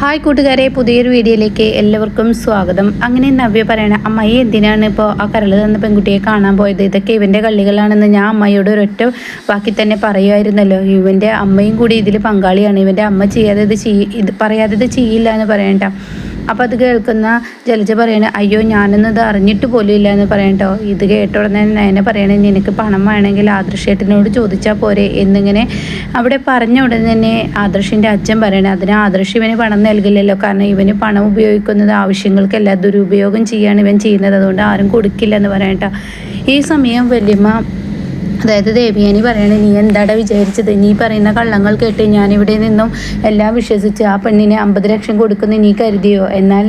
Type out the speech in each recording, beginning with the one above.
Hi കൂട്ടുകാരെ പുതിയൊരു വീഡിയോയിലേക്ക് എല്ലാവർക്കും സ്വാഗതം. അങ്ങനെ നവ്യ പറയണ അമ്മായി എന്തിനാണ് ഇപ്പോൾ ആ കരൾ തന്ന പെൺകുട്ടിയെ കാണാൻ പോയത്? ഇതൊക്കെ ഇവന്റെ കള്ളികളാണെന്ന് ഞാൻ അമ്മയോട് ഒരൊറ്റ ബാക്കി തന്നെ പറയുമായിരുന്നല്ലോ. ഇവന്റെ അമ്മയും കൂടി ഇതിൽ പങ്കാളിയാണ്. ഇവന്റെ അമ്മ ചെയ്യാതെ ഇത് ചെയ്യ ഇത് പറയാതെ ഇത് ചെയ്യില്ല എന്ന് പറയണ്ട. അപ്പോൾ അത് കേൾക്കുന്ന ജലജ പറയണ അയ്യോ ഞാനൊന്നും ഇത് അറിഞ്ഞിട്ട് പോലും ഇല്ല എന്ന് പറയണ്ടോ ഇത് കേട്ട ഉടനെ നയനെ പറയണേ നിനക്ക് പണം വേണമെങ്കിൽ ആദർശേട്ടനോട് ചോദിച്ചാൽ പോരെ എന്നിങ്ങനെ അവിടെ പറഞ്ഞ ഉടനെ തന്നെ ആദർശിന്റെ അച്ഛൻ പറയണേ അതിന് ആദർശ് ഇവന് പണം നൽകില്ലല്ലോ. കാരണം ഇവന് പണം ഉപയോഗിക്കുന്നത് ആവശ്യങ്ങൾക്കല്ല. ദുരുപയോഗം ചെയ്യാണ് ഇവൻ ചെയ്യുന്നത്. അതുകൊണ്ട് ആരും കൊടുക്കില്ല എന്ന് പറയട്ടോ ഈ സമയം വല്യമ്മ അതായത് ദേവിയാനി പറയണേ നീ എന്താടാ വിചാരിച്ചത്? നീ പറയുന്ന കള്ളങ്ങൾ കേട്ട് ഞാനിവിടെ നിന്നും എല്ലാം വിശ്വസിച്ച് ആ പെണ്ണിനെ അമ്പത് ലക്ഷം കൊടുക്കുന്ന നീ കരുതിയോ? എന്നാൽ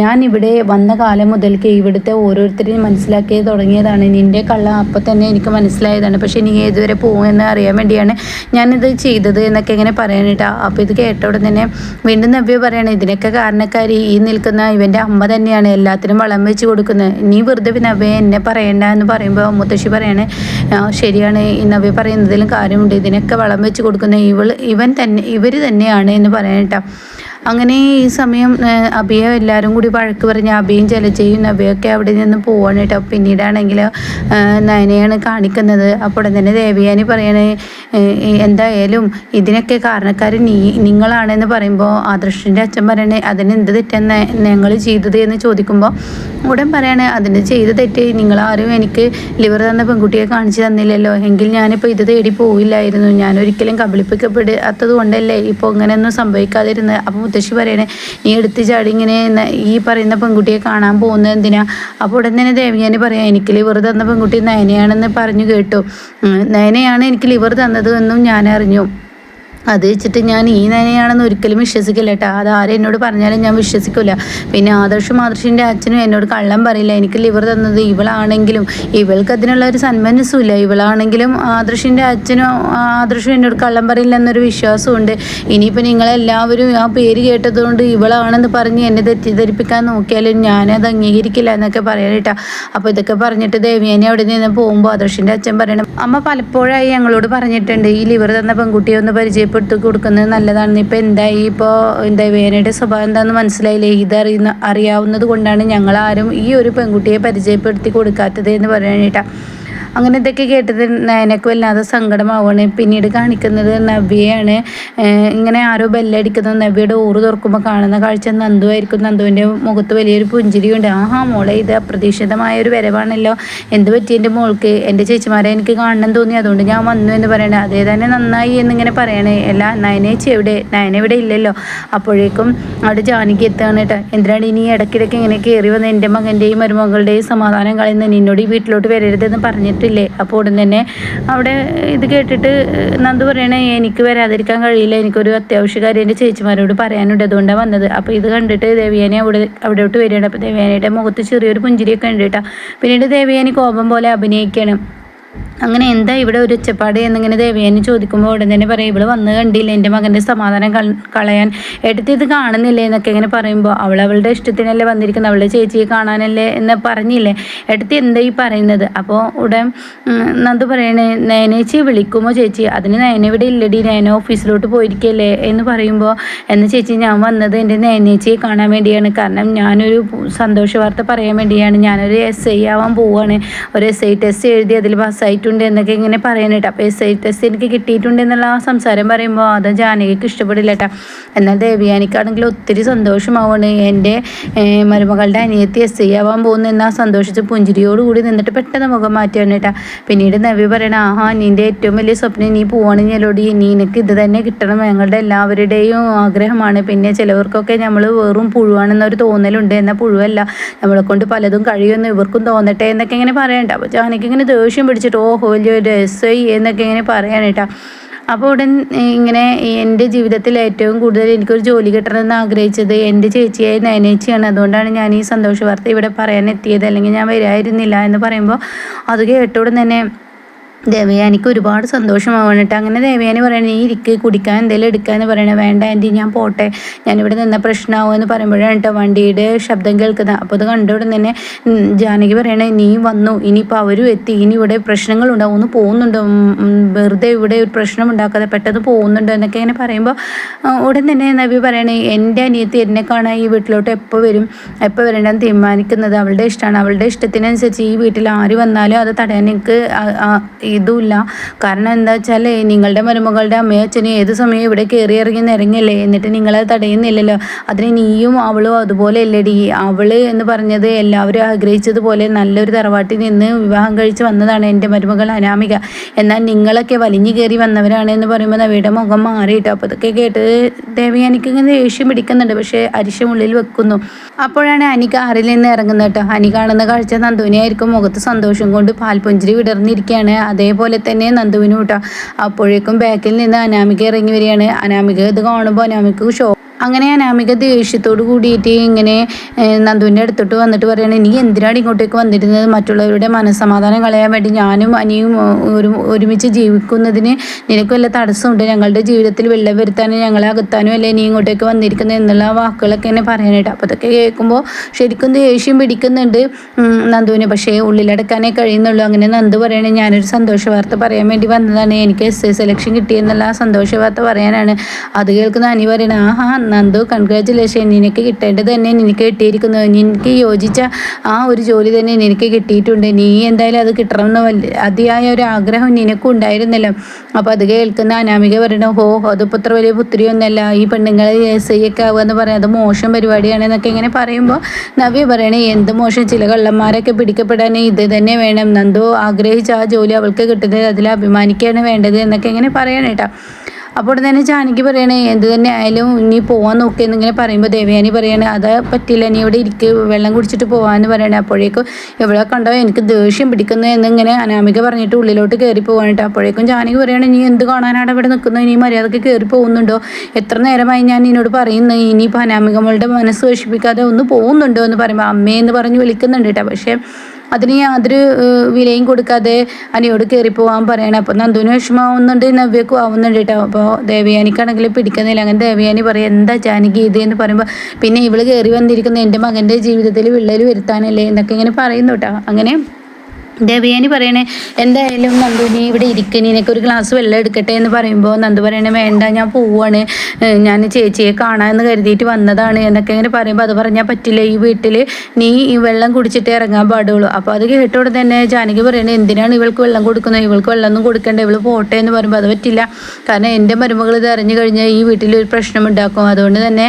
ഞാൻ ഇവിടെ വന്ന കാലം മുതൽക്ക് ഇവിടുത്തെ ഓരോരുത്തരെയും മനസ്സിലാക്കി തുടങ്ങിയതാണ്. നിന്റെ കള്ളം അപ്പം തന്നെ എനിക്ക് മനസ്സിലായതാണ്. പക്ഷേ നീ ഏതുവരെ പോകുമെന്ന് അറിയാൻ വേണ്ടിയാണ് ഞാനിത് ചെയ്തത് എന്നൊക്കെ ഇങ്ങനെ പറയാനിട്ടാ അപ്പോൾ ഇത് കേട്ട ഉടൻ തന്നെ വീണ്ടും നവ്യ പറയണേ ഇതിനൊക്കെ കാരണക്കാരി ഈ നിൽക്കുന്ന ഇവന്റെ അമ്മ തന്നെയാണ് എല്ലാത്തിനും വളം വെച്ച് കൊടുക്കുന്നത്. നീ വെറുതെ നവ്യ എന്നെ പറയണ്ട എന്ന് പറയുമ്പോൾ മുത്തശ്ശി പറയണേ "ആ, ശരിയാണ് നവ്യ പറയുന്നതിലും കാര്യമുണ്ട്. ഇതിനൊക്കെ വളം വെച്ച് കൊടുക്കുന്ന ഇവൾ ഇവൻ തന്നെ ഇവർ തന്നെയാണ് എന്ന് പറയാനിട്ടാ അങ്ങനെ ഈ സമയം അബിയെ എല്ലാവരും കൂടി വഴക്ക് പറഞ്ഞ് അബിയും ജലജയും അബിയൊക്കെ അവിടെ നിന്ന് പോവാണ് കേട്ടോ. പിന്നീടാണെങ്കിൽ നയനയാണ് കാണിക്കുന്നത്. അപ്പോൾ തന്നെ ദേവിയാനി പറയണേ എന്തായാലും ഇതിനൊക്കെ കാരണക്കാർ നീ നിങ്ങളാണെന്ന് പറയുമ്പോൾ ആദർശിന്റെ അച്ഛൻ പറയണേ അതിന് എന്ത് തെറ്റാണ് ഞങ്ങൾ ചെയ്തത് എന്ന് ചോദിക്കുമ്പോൾ ഉടൻ പറയണേ അതിന് ചെയ്ത തെറ്റ് നിങ്ങളാരും എനിക്ക് ലിവർ തന്ന പെൺകുട്ടിയെ കാണിച്ചു തന്നില്ലല്ലോ. എങ്കിൽ ഞാനിപ്പോൾ ഇത് തേടി പോവില്ലായിരുന്നു. ഞാനൊരിക്കലും കബളിപ്പിക്കപ്പെടാത്തത് കൊണ്ടല്ലേ ഇപ്പോൾ ഇങ്ങനെയൊന്നും സംഭവിക്കാതിരുന്നത് അപ്പോൾ മുത്തശ്ശി പറയണേ നീ എടുത്ത് ചാടി ഇങ്ങനെ ഈ പറയുന്ന പെൺകുട്ടിയെ കാണാൻ പോകുന്നത് എന്തിനാ? അപ്പോൾ ഉടൻ തന്നെ ദേവിയാനി പറയാം എനിക്ക് ലിവർ തന്ന പെൺകുട്ടി നയനയാണെന്ന് പറഞ്ഞു കേട്ടു. നയനയാണ് എനിക്ക് ലിവർ തന്നത് എന്നും ഞാൻ അറിഞ്ഞു. അത് വെച്ചിട്ട് ഞാൻ ഈ നനയാണെന്ന് ഒരിക്കലും വിശ്വസിക്കില്ല കേട്ടോ അത് ആരും എന്നോട് പറഞ്ഞാലും ഞാൻ വിശ്വസിക്കില്ല പിന്നെ ആദർശും ആദർശിന്റെ അച്ഛനും എന്നോട് കള്ളം പറയില്ല. എനിക്ക് ലിവർ തന്നത് ഇവളാണെങ്കിലും ഇവൾക്ക് അതിനുള്ള ഒരു സന്മനസ്സുമില്ല. ഇവളാണെങ്കിലും ആദർശിന്റെ അച്ഛനും ആദർശും എന്നോട് കള്ളം പറയില്ല എന്നൊരു വിശ്വാസമുണ്ട് ഇനിയിപ്പോൾ നിങ്ങളെല്ലാവരും ആ പേര് കേട്ടതുകൊണ്ട് ഇവളാണെന്ന് പറഞ്ഞ് എന്നെ തെറ്റിദ്ധരിപ്പിക്കാൻ നോക്കിയാലും ഞാനത് അംഗീകരിക്കില്ല എന്നൊക്കെ പറയാം കേട്ടോ അപ്പോൾ ഇതൊക്കെ പറഞ്ഞിട്ട് ദേവിയനെ അവിടെ നിന്ന് പോകുമ്പോൾ ആദർശിന്റെ അച്ഛൻ പറയണം അമ്മ പലപ്പോഴായി ഞങ്ങളോട് പറഞ്ഞിട്ടുണ്ട് ഈ ലിവർ തന്ന പെൺകുട്ടിയെ ഒന്ന് പരിചയപ്പെടുത്തി കൊടുക്കുന്നത് നല്ലതാണ് ഇപ്പോൾ എന്തായി? ഇപ്പോൾ എന്താ വേനയുടെ സ്വഭാവം എന്താണെന്ന് മനസ്സിലായില്ലേ? ഇതറിയുന്ന അറിയാവുന്നത് കൊണ്ടാണ് ഞങ്ങളാരും ഈ ഒരു പെൺകുട്ടിയെ പരിചയപ്പെടുത്തി കൊടുക്കാത്തത് എന്ന് പറയാനായിട്ടാ. അങ്ങനെ ഇതൊക്കെ കേട്ടത് നയനക്ക് വല്ലാതെ സങ്കടമാവാണ് പിന്നീട് കാണിക്കുന്നത് നവ്യയാണ്. ഇങ്ങനെ ആരോ ബെല്ലടിക്കുന്ന നവ്യയുടെ ഊറ് തുറക്കുമ്പോൾ കാണുന്ന കാഴ്ച നന്ദു ആയിരിക്കും. നന്ദുവിന്റെ മുഖത്ത് വലിയൊരു പുഞ്ചിരിയുണ്ട്. ആഹാ മോളെ ഇത് അപ്രതീക്ഷിതമായ ഒരു വരവാണല്ലോ. എന്ത് പറ്റി എന്റെ മോൾക്ക്? എന്റെ ചേച്ചിമാരെ എനിക്ക് കാണണം തോന്നി. അതുകൊണ്ട് ഞാൻ വന്നു എന്ന് പറയണേ. അതേ തന്നെ നന്നായി എന്നിങ്ങനെ പറയണേ. അല്ല നയനേച്ചി എവിടെ? നയന ഇവിടെ ഇല്ലല്ലോ. അപ്പോഴേക്കും അവിടെ ജാനിക്ക് എത്തുകയാണ് കേട്ടോ എന്തിനാണ് ഇനി ഇടയ്ക്കിടയ്ക്ക് ഇങ്ങനെ കയറി വന്ന്? എന്റെ മകന്റെയും മരുമകളുടെയും സമാധാനം കളയുന്ന? നിന്നോട് ഈ വീട്ടിലോട്ട് വരരുതെന്ന് പറഞ്ഞിട്ടില്ലേ അപ്പോൾ ഉടൻ തന്നെ അവിടെ ഇത് കേട്ടിട്ട് നന്ദു പറയണേ എനിക്ക് വരാതിരിക്കാൻ കഴിയില്ല. എനിക്കൊരു അത്യാവശ്യ കാര്യം എന്റെ ചേച്ചിമാരോട് പറയാനുണ്ട്. അതുകൊണ്ടാണ് വന്നത്. അപ്പോൾ ഇത് കണ്ടിട്ട് ദേവിയാനി അവിടെ അവിടോട്ട് വരികയാണ്. അപ്പോൾ ദേവിയാനിയുടെ മുഖത്ത് ചെറിയൊരു പുഞ്ചിരിയൊക്കെ ഉണ്ട് കേട്ടോ. പിന്നീട് ദേവിയാനി കോപം പോലെ അഭിനയിക്കണം. അങ്ങനെ എന്താ ഇവിടെ ഒരു ഒച്ചപ്പാട് എന്നിങ്ങനെ ദേവയാനി ചോദിക്കുമ്പോൾ ഉടൻ തന്നെ പറയും ഇവിടെ വന്ന് കണ്ടില്ല എന്റെ മകന്റെ സമാധാനം കളയാൻ. എടുത്ത് ഇത് കാണുന്നില്ലേ? എന്നൊക്കെ ഇങ്ങനെ പറയുമ്പോൾ അവൾ അവളുടെ ഇഷ്ടത്തിനല്ലേ വന്നിരിക്കുന്നത് അവളുടെ ചേച്ചിയെ കാണാനല്ലേ? എന്ന് പറഞ്ഞില്ലേ? എടുത്ത് എന്താ ഈ പറയുന്നത്? അപ്പോൾ ഉടൻ നന്ദു പറയണേ നയനേച്ചി വിളിക്കുമോ ചേച്ചി? അതിന് നയന ഇവിടെ ഇല്ലടി നയന ഓഫീസിലോട്ട് പോയിരിക്കല്ലേ? എന്ന് പറയുമ്പോൾ എന്ന ചേച്ചി ഞാൻ വന്നത് എന്റെ നയനേച്ചിയെ കാണാൻ വേണ്ടിയാണ്. കാരണം ഞാനൊരു സന്തോഷ വാർത്ത പറയാൻ വേണ്ടിയാണ്. ഞാനൊരു എസ് ഐ ആവാൻ പോവുകയാണ് ഒരു എസ് ഐ ടെസ്റ്റ് എഴുതി അതിൽ പാസ്സായിട്ടുണ്ട് എന്നൊക്കെ ഇങ്ങനെ പറയാനായിട്ട് അപ്പോൾ എസ് ഐ ടെസ്റ്റ് എനിക്ക് കിട്ടിയിട്ടുണ്ട് എന്നുള്ള ആ സംസാരം പറയുമ്പോൾ അത് ജാനകിക്ക് ഇഷ്ടപ്പെടില്ല കേട്ടോ. എന്നാൽ ദേവിയാനിക്കാണെങ്കിൽ ഒത്തിരി സന്തോഷമാവാണ് എന്റെ മരുമകളുടെ അനിയത്തി എസ് ഐ ആവാൻ പോകുന്നു എന്നാ സന്തോഷിച്ച് പുഞ്ചിരിയോടുകൂടി നിന്നിട്ട് പെട്ടെന്ന് മുഖം മാറ്റിയാണ് കേട്ടോ. പിന്നീട് നവി പറയണ ആഹാ നിന്റെ ഏറ്റവും വലിയ സ്വപ്നം നീ പോവാണെങ്കിലോടി നിനക്ക് ഇത് തന്നെ കിട്ടണം. ഞങ്ങളുടെ എല്ലാവരുടെയും ആഗ്രഹമാണ്. പിന്നെ ചിലവർക്കൊക്കെ നമ്മൾ വെറും പുഴുവാണെന്നൊരു തോന്നലുണ്ട്. എന്നാൽ പുഴുവല്ല. നമ്മളെ കൊണ്ട് പലതും കഴിയുമെന്ന് ഇവർക്കും തോന്നട്ടെ എന്നൊക്കെ ഇങ്ങനെ പറയണ്ട. അപ്പോൾ ജാനകി ഇങ്ങനെ ദേഷ്യം പിടിച്ചിട്ട് ഓഹോ വലിയൊരു ഐ എന്നൊക്കെ ഇങ്ങനെ പറയാനേട്ടാ അപ്പോൾ ഉടൻ ഇങ്ങനെ എന്റെ ജീവിതത്തിൽ ഏറ്റവും കൂടുതൽ എനിക്കൊരു ജോലി കിട്ടണമെന്ന് ആഗ്രഹിച്ചത് എന്റെ ചേച്ചിയായ നയനേച്ചിയാണ്. അതുകൊണ്ടാണ് ഞാൻ ഈ സന്തോഷ വാർത്ത ഇവിടെ പറയാൻ എത്തിയത്. അല്ലെങ്കിൽ ഞാൻ വരായിരുന്നില്ല എന്ന് പറയുമ്പോൾ അത് കേട്ടോടും തന്നെ ദേവയാനിക്ക് ഒരുപാട് സന്തോഷമാവണം കേട്ടോ അങ്ങനെ ദേവയാനി പറയണ നീ ഇരിക്ക് കുടിക്കാൻ എന്തെങ്കിലും എടുക്കാന്ന് പറയണേ. വേണ്ട ആന്റി ഞാൻ പോട്ടെ. ഞാനിവിടെ നിന്ന പ്രശ്നമാവും എന്ന് പറയുമ്പോഴാണ് കേട്ടോ വണ്ടിയുടെ ശബ്ദം കേൾക്കുന്നത്. അപ്പോൾ അത് കണ്ടോടെ തന്നെ ജാനകി പറയണേ നീ വന്നു. ഇനിയിപ്പോൾ അവരും എത്തി. ഇനി ഇവിടെ പ്രശ്നങ്ങളുണ്ടാവും. ഒന്ന് പോകുന്നുണ്ടോ. വെറുതെ ഇവിടെ ഒരു പ്രശ്നം ഉണ്ടാക്കാതെ പെട്ടെന്ന് പോകുന്നുണ്ടോ എന്നൊക്കെ ഇങ്ങനെ പറയുമ്പോൾ ഉടൻ തന്നെ നബി പറയണേ എന്റെ അനിയത്തി എന്നെ കാണാൻ ഈ വീട്ടിലോട്ട് എപ്പോൾ വരും? എപ്പോൾ വരണ്ടെന്ന് തീരുമാനിക്കുന്നത് അവളുടെ ഇഷ്ടമാണ്. അവളുടെ ഇഷ്ടത്തിനനുസരിച്ച് ഈ വീട്ടിൽ ആര് വന്നാലും അത് ആ ഇതുമില്ല കാരണം എന്താ വെച്ചാൽ നിങ്ങളുടെ മരുമകളുടെ അമ്മയും അച്ഛനും ഏത് സമയം ഇവിടെ കയറി ഇറങ്ങി നിരങ്ങല്ലേ? എന്നിട്ട് നിങ്ങളെ തടയുന്നില്ലല്ലോ. അതിന് നീയും അവളും അതുപോലെ അല്ലേടി. അവൾ എന്ന് പറഞ്ഞത് എല്ലാവരും ആഗ്രഹിച്ചതുപോലെ നല്ലൊരു തറവാട്ടിൽ നിന്ന് വിവാഹം കഴിച്ച് വന്നതാണ് എന്റെ മരുമകൾ അനാമിക. എന്നാൽ നിങ്ങളൊക്കെ വലിഞ്ഞു കയറി വന്നവരാണ് എന്ന് പറയുമ്പോൾ നവിയുടെ മുഖം മാറിയിട്ടോ? അപ്പോൾ ഇതൊക്കെ കേട്ട് ദേവി എനിക്കിങ്ങനെ ദേഷ്യം പിടിക്കുന്നുണ്ട്. പക്ഷേ അരിശം ഉള്ളിൽ വെക്കുന്നു. അപ്പോഴാണ് അനി കാറിൽ നിന്ന് ഇറങ്ങുന്നത് കേട്ടോ. അനി കാണുന്ന കാഴ്ച നന്ദുവിനെ ആയിരിക്കും മുഖത്ത് സന്തോഷം കൊണ്ട് പാൽപുഞ്ചിരി വിടർന്നിരിക്കുകയാണ്. അതേപോലെ തന്നെ നന്ദുവിനും കേട്ടോ അപ്പോഴേക്കും ബാക്കിൽ നിന്ന് അനാമിക ഇറങ്ങി വരികയാണ്. അനാമിക ഇത് കാണുമ്പോൾ അനാമിക്ക് ഷോ അങ്ങനെ അനാമിക ദേഷ്യത്തോട് കൂടിയിട്ട് ഇങ്ങനെ നന്ദുവിന്റെ അടുത്തോട്ട് വന്നിട്ട് പറയുകയാണ് നീ എന്തിനാണ് ഇങ്ങോട്ടേക്ക് വന്നിരുന്നത്? മറ്റുള്ളവരുടെ മനസ്സമാധാനം കളയാൻ വേണ്ടി ഞാനും അനിയും ഒരു ഒരുമിച്ച് ജീവിക്കുന്നതിന് നിനക്ക് വല്ല തടസ്സമുണ്ട്? ഞങ്ങളുടെ ജീവിതത്തിൽ വെള്ളം വരുത്താനും ഞങ്ങളെ അകത്താനും അല്ലേ നീ ഇങ്ങോട്ടേക്ക് വന്നിരിക്കുന്നത്? എന്നുള്ള വാക്കുകളൊക്കെ എന്നെ പറയാനായിട്ട് അപ്പോൾ അതൊക്കെ കേൾക്കുമ്പോൾ ശരിക്കും ദേഷ്യം പിടിക്കുന്നുണ്ട് നന്ദുവിന്. പക്ഷേ ഉള്ളിലടക്കാനേ കഴിയുന്നുള്ളൂ. അങ്ങനെ നന്ദു പറയണേ ഞാനൊരു സന്തോഷ വാർത്ത പറയാൻ വേണ്ടി വന്നതാണ്. എനിക്ക് എസ് എ സെലക്ഷൻ കിട്ടിയെന്നുള്ള സന്തോഷ വാർത്ത പറയാനാണ്. അത് കേൾക്കുന്ന അനി പറയണ ആഹാ നന്ദു കൺഗ്രാറ്റുലേഷൻ നിനക്ക് കിട്ടേണ്ടത് തന്നെ നിനക്ക് കിട്ടിയിരിക്കുന്നു. നിനക്ക് യോജിച്ച ആ ഒരു ജോലി തന്നെ നിനക്ക് കിട്ടിയിട്ടുണ്ട്. നീ എന്തായാലും അത് കിട്ടണമെന്ന് അതിയായ ഒരു ആഗ്രഹം നിനക്കും ഉണ്ടായിരുന്നല്ലോ. അപ്പോൾ അത് കേൾക്കുന്ന അനാമിക പറയണ ഹോ അതിപ്പോൾ ഇത്ര വലിയ പുത്രിയൊന്നല്ല. ഈ പെണ്ണുങ്ങളെ എസ് ഐ ഒക്കെ ആവുക എന്ന് പറയുന്നത് മോശം പരിപാടിയാണ് എന്നൊക്കെ ഇങ്ങനെ പറയുമ്പോൾ നവ്യ പറയണേ എന്ത് മോശം? ചില കള്ളന്മാരൊക്കെ പിടിക്കപ്പെടാൻ ഇത് തന്നെ വേണം. നന്ദു ആഗ്രഹിച്ച ആ ജോലി അവൾക്ക് കിട്ടുന്നത് അതിൽ അഭിമാനിക്കുകയാണ് വേണ്ടത് എന്നൊക്കെ ഇങ്ങനെ പറയണേട്ടാ അപ്പോൾ തന്നെ ജാനകി പറയണേ എന്ത് തന്നെ ആയാലും ഇനി പോവാൻ നോക്കിയെന്നിങ്ങനെ പറയുമ്പോൾ ദേവയാനി പറയണേ അത് പറ്റില്ല നീ ഇവിടെ ഇരിക്ക് വെള്ളം കുടിച്ചിട്ട് പോവാന്ന് പറയണേ. അപ്പോഴേക്കും എവിടെ കണ്ടോ എനിക്ക് ദേഷ്യം പിടിക്കുന്നു എന്നിങ്ങനെ അനാമിക പറഞ്ഞിട്ട് ഉള്ളിലോട്ട് കയറി പോകാനിട്ട് അപ്പോഴേക്കും ജാനകി പറയണേ നീ എന്ത് കാണാനാണ് ഇവിടെ നിൽക്കുന്നത് ഇനി മര്യാദയ്ക്ക് കയറി പോകുന്നുണ്ടോ? എത്ര നേരമായി ഞാൻ നിന്നോട് പറയുന്നു ഇനിയിപ്പോൾ അനാമികമ്മളുടെ മനസ്സ് വിഷമിക്കാതെ ഒന്ന് പോകുന്നുണ്ടോ? എന്ന് പറയുമ്പോൾ അമ്മയെന്ന് പറഞ്ഞ് വിളിക്കുന്നുണ്ട് കേട്ടോ പക്ഷേ അതിന് യാതൊരു വിലയും കൊടുക്കാതെ അനിയോട് കയറിപ്പോവാൻ പറയണം. അപ്പോൾ നന്ദുവിന് വിഷമാവുന്നുണ്ട് നവ്യക്കും ആവുന്നുണ്ട് കേട്ടോ അപ്പോൾ ദേവയാനിക്കാണെങ്കിൽ പിടിക്കുന്നില്ല. അങ്ങനെ ദേവയാനി പറയും എന്താ ജാനകി ഇത് എന്ന് പറയുമ്പോൾ പിന്നെ ഇവൾ കയറി വന്നിരിക്കുന്ന എന്റെ മകന്റെ ജീവിതത്തിൽ വിള്ളൽ വരുത്താനല്ലേ? എന്നൊക്കെ ഇങ്ങനെ പറയുന്നു കേട്ടോ അങ്ങനെ ദേവയാനി പറയണേ എന്തായാലും നന്ദു നീ ഇവിടെ ഇരിക്കുക നിനക്ക് ഒരു ഗ്ലാസ് വെള്ളം എടുക്കട്ടെ എന്ന് പറയുമ്പോൾ നന്ദു പറയണേ വേണ്ട ഞാൻ പോവാണ്. ഞാൻ ചേച്ചിയെ കാണാമെന്ന് കരുതിയിട്ട് വന്നതാണ് എന്നൊക്കെ ഇങ്ങനെ പറയുമ്പോൾ അത് പറഞ്ഞാൽ പറ്റില്ല. ഈ വീട്ടിൽ നീ ഈ വെള്ളം കുടിച്ചിട്ട് ഇറങ്ങാൻ പാടുള്ളൂ. അപ്പോൾ അത് കേട്ടോടെ തന്നെ ജാനകി പറയണേ എന്തിനാണ് ഇവൾക്ക് വെള്ളം കൊടുക്കുന്നത്? ഇവൾക്ക് വെള്ളം ഒന്നും കൊടുക്കേണ്ട. ഇവൾ പോട്ടെ എന്ന് പറയുമ്പോൾ അത് പറ്റില്ല. കാരണം എന്റെ മരുമകൾ ഇത് അറിഞ്ഞു കഴിഞ്ഞാൽ ഈ വീട്ടിൽ ഒരു പ്രശ്നം ഉണ്ടാക്കും. അതുകൊണ്ട് തന്നെ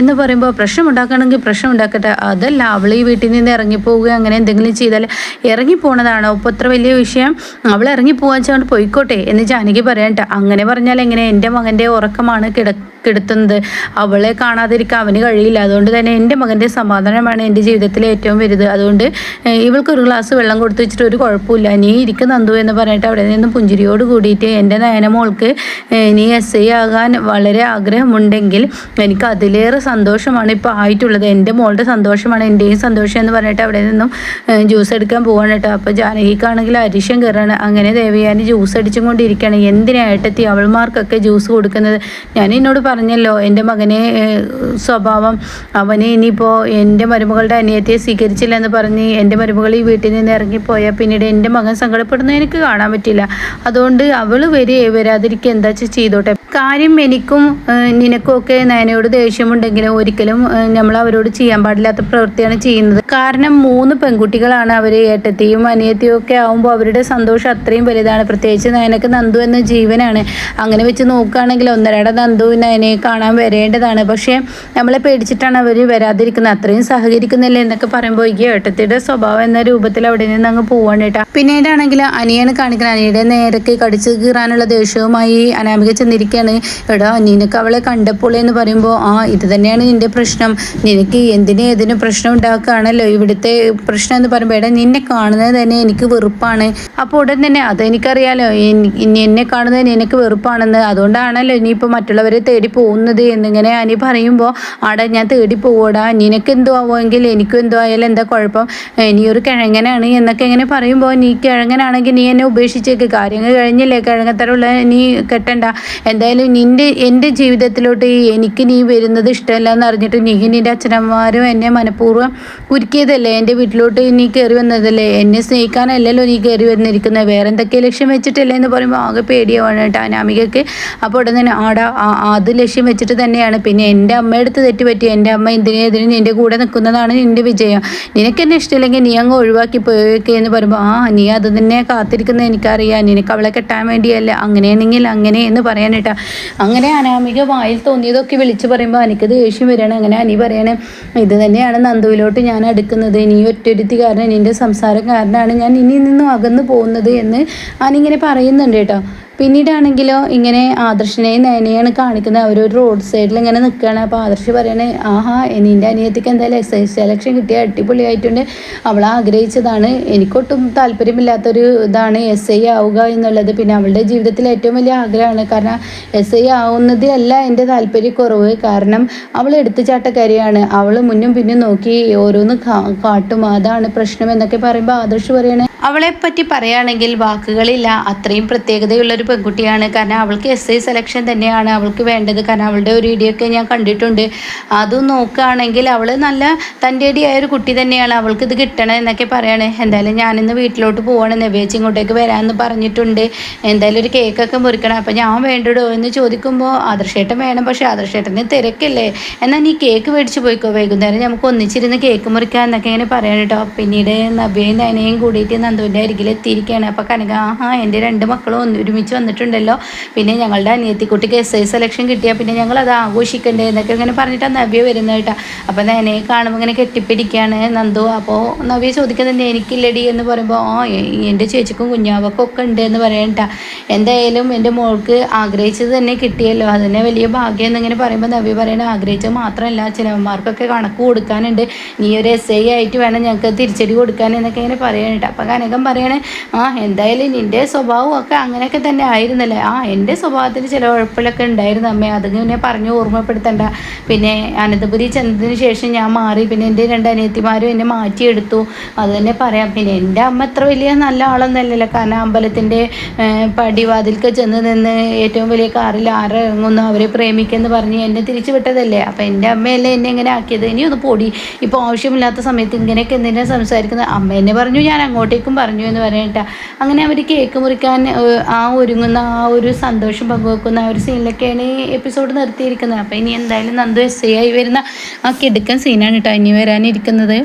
എന്ന് പറയുമ്പോൾ പ്രശ്നം ഉണ്ടാക്കണമെങ്കിൽ പ്രശ്നം ഉണ്ടാക്കട്ടെ. അതല്ല അവൾ ഈ വീട്ടിൽ നിന്ന് ഇറങ്ങിപ്പോവുക അങ്ങനെ എന്തെങ്കിലും ചെയ്താൽ ഇറങ്ങിപ്പോണതാണോ? ഇപ്പോൾ ഇത്ര വലിയ വിഷയം. അവൾ ഇറങ്ങി ഇറങ്ങിപ്പോവാൻ വെച്ചാൽ പോയിക്കോട്ടെ എന്ന് ജാനകി പറയണ്ട അങ്ങനെ പറഞ്ഞാൽ എങ്ങനെ? എന്റെ മകന്റെ ഉറക്കമാണ് കിട കിടത്തുന്നത്. അവളെ കാണാതിരിക്കാൻ അവന് കഴിയില്ല. അതുകൊണ്ട് തന്നെ എന്റെ മകന്റെ സമാധാനമാണ് എന്റെ ജീവിതത്തിലെ ഏറ്റവും വലുത്. അതുകൊണ്ട് ഇവൾക്ക് ഒരു ഗ്ലാസ് വെള്ളം കൊടുത്തു വെച്ചിട്ട് ഒരു കുഴപ്പമില്ല. നീ ഇരിക്കും നന്ദു എന്ന് പറഞ്ഞിട്ട് അവിടെ നിന്നും പുഞ്ചിരിയോട് കൂടിയിട്ട് എന്റെ നയനമോൾക്ക് നീ എസ് ഐ ആകാൻ വളരെ ആഗ്രഹമുണ്ടെങ്കിൽ എനിക്ക് അതിലേറെ സന്തോഷമാണ് ഇപ്പോൾ ആയിട്ടുള്ളത്. എന്റെ മോളുടെ സന്തോഷമാണ് എന്റെയും സന്തോഷം എന്ന് പറഞ്ഞിട്ട് അവിടെ നിന്നും ജ്യൂസ് എടുക്കാൻ പോവാണ് കേട്ടോ. അപ്പോൾ ജാനകിക്കാണെങ്കിൽ അരിശം കയറാണ്. അങ്ങനെ ദേവയാനി ജ്യൂസ് അടിച്ചും കൊണ്ടിരിക്കുകയാണ്. എന്തിനായിട്ടെത്തി അവൾമാർക്കൊക്കെ ജ്യൂസ് കൊടുക്കുന്നത്? ഞാൻ എന്നോട് പറഞ്ഞല്ലോ എന്റെ മകനെ സ്വഭാവം അവന് ഇനിയിപ്പോൾ എന്റെ മരുമകളുടെ അനിയത്തിയെ സ്വീകരിച്ചില്ല എന്ന് പറഞ്ഞ് എന്റെ മരുമകൾ ഈ വീട്ടിൽ നിന്ന് ഇറങ്ങിപ്പോയാൽ പിന്നീട് എന്റെ മകൻ സങ്കടപ്പെടുന്നത് എനിക്ക് കാണാൻ പറ്റില്ല. അതുകൊണ്ട് അവൾ വരെ വരാതിരിക്കുക എന്താ വെച്ചാൽ ചെയ്തോട്ടെ? കാര്യം എനിക്കും നിനക്കും ഒക്കെ നയനയോട് ദേഷ്യമുണ്ടെങ്കിലും ഒരിക്കലും നമ്മൾ അവരോട് ചെയ്യാൻ പാടില്ലാത്ത പ്രവൃത്തിയാണ് ചെയ്യുന്നത്. കാരണം മൂന്ന് പെൺകുട്ടികളാണ് അവർ ഏട്ടത്തെയും അനിയത്തെയും ഒക്കെ ആകുമ്പോൾ അവരുടെ സന്തോഷം അത്രയും വലുതാണ്. പ്രത്യേകിച്ച് നയനക്ക് നന്ദു എന്ന ജീവനാണ്. അങ്ങനെ വെച്ച് നോക്കുകയാണെങ്കിൽ ഒന്നരയുടെ നന്ദു നയനയെ കാണാൻ വരേണ്ടതാണ്. പക്ഷേ നമ്മളെ പേടിച്ചിട്ടാണ് അവർ വരാതിരിക്കുന്നത്. അത്രയും സഹകരിക്കുന്നില്ല എന്നൊക്കെ പറയുമ്പോൾ ഈ ഏട്ടത്തിയുടെ സ്വഭാവം എന്ന രൂപത്തിൽ അവിടെ നിന്ന് അങ്ങ് പോവാണ് കേട്ടോ. പിന്നീടാണെങ്കിൽ അനിയാണ് കാണിക്കുന്നത് അനിയുടെ നേരൊക്കെ കടിച്ചു കീറാനുള്ള ദേഷ്യവുമായി അനാമിക ചെന്നിരിക്കുകയാണ്. എടാ നിനക്ക് അവളെ കണ്ടപ്പോൾ എന്ന് പറയുമ്പോൾ ആ ഇത് തന്നെയാണ് നിന്റെ പ്രശ്നം. നിനക്ക് എന്തിനും ഏതിനും പ്രശ്നം ഉണ്ടാക്കുകയാണല്ലോ? ഇവിടുത്തെ പ്രശ്നം എന്ന് പറയുമ്പോൾ എടാ നിന്നെ കാണുന്നത് തന്നെ എനിക്ക് വെറുപ്പാണ്. അപ്പോൾ ഉടൻ തന്നെ അതെനിക്കറിയാലോ. എന്നെ കാണുന്നത് നിനക്ക് വെറുപ്പാണെന്ന്. അതുകൊണ്ടാണല്ലോ ഇനിയിപ്പോൾ മറ്റുള്ളവരെ തേടി തേടി പോകുന്നത് എന്നിങ്ങനെ അനി പറയുമ്പോൾ ആടെ ഞാൻ തേടി പോവോടാ. നിനക്ക് എന്തോ ആവുമെങ്കിൽ എനിക്കും എന്തോ ആയാലും എന്താ കുഴപ്പം? നീ ഒരു കിഴങ്ങനാണ് എന്നൊക്കെ ഇങ്ങനെ പറയുമ്പോൾ നീ കിഴങ്ങനാണെങ്കിൽ നീ എന്നെ ഉപേക്ഷിച്ചേക്ക്. കാര്യങ്ങൾ കഴിഞ്ഞില്ലേ? കിഴങ്ങത്തരമുള്ള നീ കെട്ടണ്ട. എന്തായാലും നിന്റെ എന്റെ ജീവിതത്തിലോട്ട് എനിക്ക് നീ വരുന്നത് ഇഷ്ടമല്ല എന്ന് അറിഞ്ഞിട്ട് നീ നിന്റെ അച്ഛനമ്മമാരും എന്നെ മനഃപൂർവം കുരുക്കിയതല്ലേ? എന്റെ വീട്ടിലോട്ട് നീ കയറി വന്നതല്ലേ? എന്നെ സ്നേഹിക്കാനല്ലല്ലോ നീ കയറി വന്നിരിക്കുന്നത്. വേറെ എന്തൊക്കെ ലക്ഷ്യം വെച്ചിട്ടല്ലേ? എന്ന് പറയുമ്പോൾ ആകെ പേടിയാവാണ് കേട്ടോ അനാമികയ്ക്ക് അപ്പോൾ ഉടനെ ആടാ അത് ലക്ഷ്യം വെച്ചിട്ട് തന്നെയാണ്. പിന്നെ എന്റെ അമ്മയെടുത്ത് തെറ്റുപറ്റി എന്റെ അമ്മ എന്തിനേതിനും നിന്റെ കൂടെ നിൽക്കുന്നതാണ് നിന്റെ വിജയം. നിനക്ക് എന്നെ ഇഷ്ടമില്ലെങ്കിൽ നീ അങ്ങ് ഒഴിവാക്കി പോയൊക്കെ എന്ന് പറയുമ്പോൾ ആ നീ അത് തന്നെ കാത്തിരിക്കുന്നത് എനിക്കറിയാം. നിനക്ക് അവളെ കെട്ടാൻ വേണ്ടിയല്ല. അങ്ങനെയാണെങ്കിൽ അങ്ങനെ എന്ന് പറയാനിട്ടാ അങ്ങനെ അനാമിക വായിൽ തോന്നിയതൊക്കെ വിളിച്ച് പറയുമ്പോൾ എനിക്ക് ദേഷ്യം വരികയാണ്. അങ്ങനെ അനി പറയണേ ഇത് തന്നെയാണ് നന്ദുവിലോട്ട് ഞാൻ അടുക്കുന്നത്. നീ ഒറ്റൊരുത്തി കാരണം നിന്റെ സംസാരം കാരണമാണ് ഞാൻ ഇനി നിന്നും അകന്നു പോകുന്നത് എന്ന് അനിങ്ങനെ പറയുന്നുണ്ട് കേട്ടോ. പിന്നീടാണെങ്കിലോ ഇങ്ങനെ ആദർശിനെയും നയനെയാണ് കാണിക്കുന്നത്. അവരൊരു റോഡ് സൈഡിൽ ഇങ്ങനെ നിൽക്കുകയാണ് അപ്പോൾ ആദർശ് പറയണേ ആഹാ നിന്റെ അനിയത്തിക്ക് എന്തായാലും എസ് ഐ സെലക്ഷൻ കിട്ടിയ അടിപൊളിയായിട്ടുണ്ട്. അവൾ ആഗ്രഹിച്ചതാണ്. എനിക്കൊട്ടും താല്പര്യമില്ലാത്തൊരു ഇതാണ് എസ് ഐ ആവുക എന്നുള്ളത്. പിന്നെ അവളുടെ ജീവിതത്തിൽ ഏറ്റവും വലിയ ആഗ്രഹമാണ്. കാരണം എസ് ഐ ആവുന്നതിലല്ല എന്റെ താല്പര്യക്കുറവ്. കാരണം അവൾ എടുത്തുചാട്ടക്കാരിയാണ്. അവൾ മുന്നും പിന്നും നോക്കി ഓരോന്ന് കാട്ടും. അതാണ് പ്രശ്നം എന്നൊക്കെ പറയുമ്പോൾ ആദർശ് പറയണേ അവളെ പറ്റി പറയുകയാണെങ്കിൽ വാക്കുകളില്ല. അത്രയും പ്രത്യേകതയുള്ളൊരു പെൺകുട്ടിയാണ്. കാരണം അവൾക്ക് എസ് ഐ സെലക്ഷൻ തന്നെയാണ് അവൾക്ക് വേണ്ടത്. കാരണം അവളുടെ ഒരു ഇടിയൊക്കെ ഞാൻ കണ്ടിട്ടുണ്ട്. അതും നോക്കുകയാണെങ്കിൽ അവൾ നല്ല തന്റെ ഇടിയായ ഒരു കുട്ടി തന്നെയാണ്. അവൾക്ക് ഇത് കിട്ടണം എന്നൊക്കെ പറയാണ്. എന്തായാലും ഞാനിന്ന് വീട്ടിലോട്ട് പോവാണ്. നെവേച്ച് ഇങ്ങോട്ടേക്ക് വരാമെന്ന് പറഞ്ഞിട്ടുണ്ട്. എന്തായാലും ഒരു കേക്കൊക്കെ മുറിക്കണം. അപ്പം ഞാൻ വേണ്ടടോ എന്ന് ചോദിക്കുമ്പോൾ ആദർശേട്ടൻ വേണം. പക്ഷേ ആദർശേട്ടന് തിരക്കില്ലേ. എന്നാൽ നീ കേക്ക് മേടിച്ച് പോയിക്കോ. വൈകുന്നേരം നമുക്ക് ഒന്നിച്ചിരുന്ന് കേക്ക് മുറിക്കാം എന്നൊക്കെ ഇങ്ങനെ പറയാണ് കേട്ടോ. പിന്നീട് നബിയും നനയും കൂടിയിട്ട് നന്ദുവിന്റെ അരികിൽ എത്തിയിരിക്കുകയാണ് അപ്പോൾ കനക ആഹാ എന്റെ രണ്ട് മക്കളും ഒന്ന് ഒരുമിച്ച് വന്നിട്ടുണ്ടല്ലോ. പിന്നെ ഞങ്ങളുടെ അനിയത്തിക്കുട്ടിക്ക് എസ് ഐ സെലക്ഷൻ കിട്ടിയാൽ പിന്നെ ഞങ്ങൾ അത് ആഘോഷിക്കണ്ടേ എന്നൊക്കെ ഇങ്ങനെ പറഞ്ഞിട്ടാണ് നവ്യ വരുന്നത് കേട്ടോ. അപ്പോൾ നനയെ കാണുമ്പോൾ ഇങ്ങനെ കെട്ടിപ്പിടിക്കുകയാണ് നന്ദു. അപ്പോൾ നവ്യ ചോദിക്കുന്നത് എനിക്കില്ലടി എന്ന് പറയുമ്പോൾ ഓ എന്റെ ചേച്ചിക്കും കുഞ്ഞാവക്കും ഒക്കെ ഉണ്ട് എന്ന് പറയണ്ട എന്തായാലും എന്റെ മോൾക്ക് ആഗ്രഹിച്ചത് തന്നെ കിട്ടിയല്ലോ. അതിനെ വലിയ ഭാഗ്യം എന്നിങ്ങനെ പറയുമ്പോൾ നവ്യ പറയണ ആഗ്രഹിച്ചത് മാത്രമല്ല ചിലവന്മാർക്കൊക്കെ കണക്ക് കൊടുക്കാനുണ്ട്. നീ ഒരു എസ് ഐ ആയിട്ട് വേണം ഞങ്ങൾക്ക് തിരിച്ചടി കൊടുക്കാൻ എന്നൊക്കെ ഇങ്ങനെ പറയാനുണ്ട് അപ്പം കനകം പറയണേ ആ എന്തായാലും നിന്റെ സ്വഭാവം ഒക്കെ അങ്ങനെയൊക്കെ തന്നെ ആയിരുന്നല്ലേ? ആ എന്റെ സ്വഭാവത്തിൽ ചില ഉഴപ്പിലൊക്കെ ഉണ്ടായിരുന്നു അമ്മേ. പിന്നെ പറഞ്ഞു ഓർമ്മപ്പെടുത്തണ്ട. പിന്നെ അനന്തപുരി ചെന്നതിന് ശേഷം ഞാൻ മാറി. പിന്നെ എന്റെ രണ്ട് അനിയത്തിമാരും എന്നെ മാറ്റിയെടുത്തു. അത് തന്നെ പറയാം. പിന്നെ എന്റെ അമ്മ അത്ര വലിയ നല്ല ആളൊന്നല്ലല്ലോ കാരണം അമ്പലത്തിന്റെ പടിവാതിൽക്ക് ചെന്ന് നിന്ന് ഏറ്റവും വലിയ കാറിൽ ആരെങ്ങുന്നു അവരെ പ്രേമിക്കെന്ന് പറഞ്ഞ് എന്നെ തിരിച്ചു വിട്ടതല്ലേ? അപ്പം എന്റെ അമ്മയല്ലേ എന്നെ എങ്ങനെ ആക്കിയത്? ഇനി ഒന്ന് പൊടി. ഇപ്പോൾ ആവശ്യമില്ലാത്ത സമയത്ത് ഇങ്ങനെയൊക്കെ എന്തിനാണ് സംസാരിക്കുന്നത്? അമ്മ എന്നെ പറഞ്ഞു ഞാൻ അങ്ങോട്ടേക്കും പറഞ്ഞു എന്ന് പറയട്ടെ. അങ്ങനെ അവർ കേക്ക് മുറിക്കാൻ ആ ഒരുങ്ങുന്ന ആ ഒരു സന്തോഷം പങ്കുവെക്കുന്ന ആ ഒരു സീനിലൊക്കെയാണ് ഈ എപ്പിസോഡ് നിർത്തിയിരിക്കുന്നത്. അപ്പോൾ ഇനി എന്തായാലും നന്ദു എസ് ഐ ആയി വരുന്ന ആ കിടുക്കൻ സീനാണ് കേട്ടോ ഇനി വരാനിരിക്കുന്നത്.